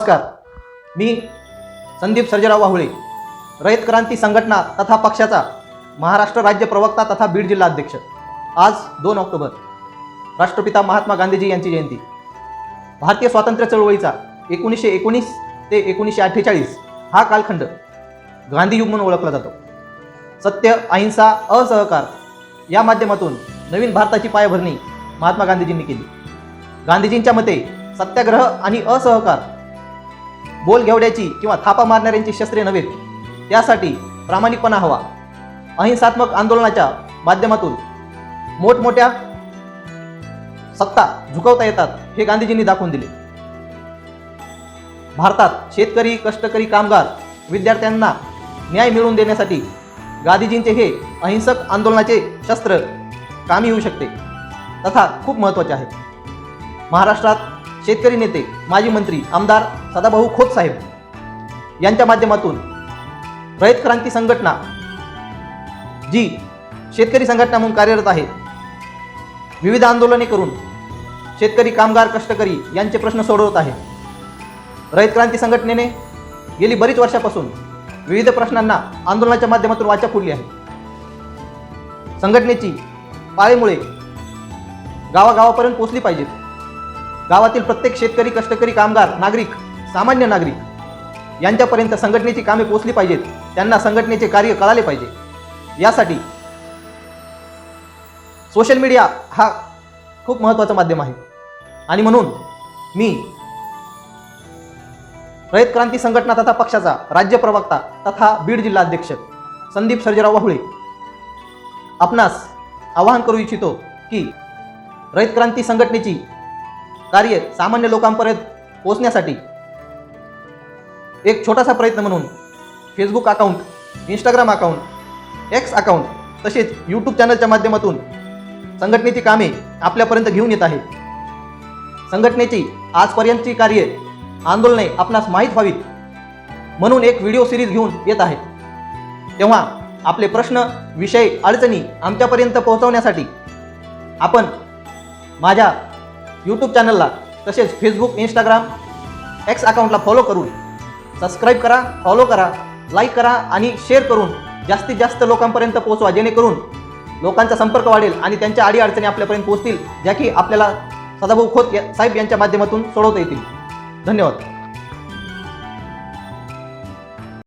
नमस्कार. मी संदीप सर्जराव वाहुळे. रयत क्रांती संघटना तथा पक्षाचा महाराष्ट्र राज्य प्रवक्ता तथा बीड जिल्हा अध्यक्ष आज दोन ऑक्टोबर. राष्ट्रपिता महात्मा गांधीजी यांची जयंती. भारतीय स्वातंत्र्य चळवळीचा एकोणीसशे एकोणीस ते एकोणीसशे अठ्ठेचाळीस हा कालखंड गांधीयुग म्हणून ओळखला जातो. सत्य अहिंसा असहकार या माध्यमातून नवीन भारताची पायाभरणी महात्मा गांधीजींनी केली. गांधीजींच्या मते सत्याग्रह आणि असहकार बोल घेवड्याची किंवा थापा मारणाऱ्यांची शस्त्रे नव्हेत त्यासाठी प्रामाणिकपणा हवा. अहिंसात्मक आंदोलनाच्या माध्यमातून मोठमोठ्या सत्ता झुकवता येतात हे गांधीजींनी दाखवून दिले. भारतात शेतकरी कष्टकरी कामगार विद्यार्थ्यांना न्याय मिळवून देण्यासाठी गांधीजींचे हे अहिंसक आंदोलनाचे शस्त्र कामी येऊ शकते. तथा खूप महत्त्वाचे आहे. महाराष्ट्रात शेतकरी नेते माजी मंत्री आमदार सदाभाऊ खोत साहेब यांच्या माध्यमातून रयत क्रांती संघटना जी शेतकरी संघटना म्हणून कार्यरत आहे विविध आंदोलने करून शेतकरी कामगार कष्टकरी यांचे प्रश्न सोडवत आहे. रयत क्रांती संघटनेने गेली बरीच वर्षापासून विविध प्रश्नांना आंदोलनाच्या माध्यमातून वाचा फोडली आहे. संघटनेची पाळेमुळे गावागावापर्यंत पोचली पाहिजेत. गावातील प्रत्येक शेतकरी कष्टकरी कामगार नागरिक सामान्य नागरिक यांच्यापर्यंत संघटनेची कामे पोचली पाहिजेत. त्यांना संघटनेचे कार्य कळाले पाहिजे. यासाठी सोशल मीडिया हा खूप महत्त्वाचं माध्यम आहे. आणि म्हणून मी रयत क्रांती संघटना तथा पक्षाचा राज्य प्रवक्ता तथा बीड जिल्हा अध्यक्ष संदीप सर्जेराव वाहुळे आपणास आवाहन करू इच्छितो की रयत क्रांती संघटनेची कार्य सामान्य लोकांपर्यंत पोहोचण्यासाठी. एक छोटासा प्रयत्न म्हणून Facebook account Instagram account X account तसेच यूट्यूब चॅनलच्या माध्यमातून संघटनेची कामे आपल्यापर्यंत घेऊन येत आहे संघटनेची आजपर्यंतची कार्य आंदोलने आपणास माहीत व्हावीत म्हणून एक व्हिडिओ सिरीज घेऊन येत आहे तेव्हा आपले प्रश्न विषय अडचणी आमच्यापर्यंत पोहोचवण्यासाठी आपण माझ्या यूट्यूब चॅनलला तसेच फेसबुक इंस्टाग्राम एक्स अकाउंटला फॉलो करून सबस्क्राईब करा फॉलो करा लाईक करा आणि शेअर करून जास्तीत जास्त लोकांपर्यंत पोहोचवा जेणेकरून लोकांचा संपर्क वाढेल आणि त्यांच्या अडीअडचणी आपल्यापर्यंत पोहोचतील ज्या की आपल्याला सदाभाऊ खोत या- साहेब यांच्या माध्यमातून सोडवता येतील. धन्यवाद.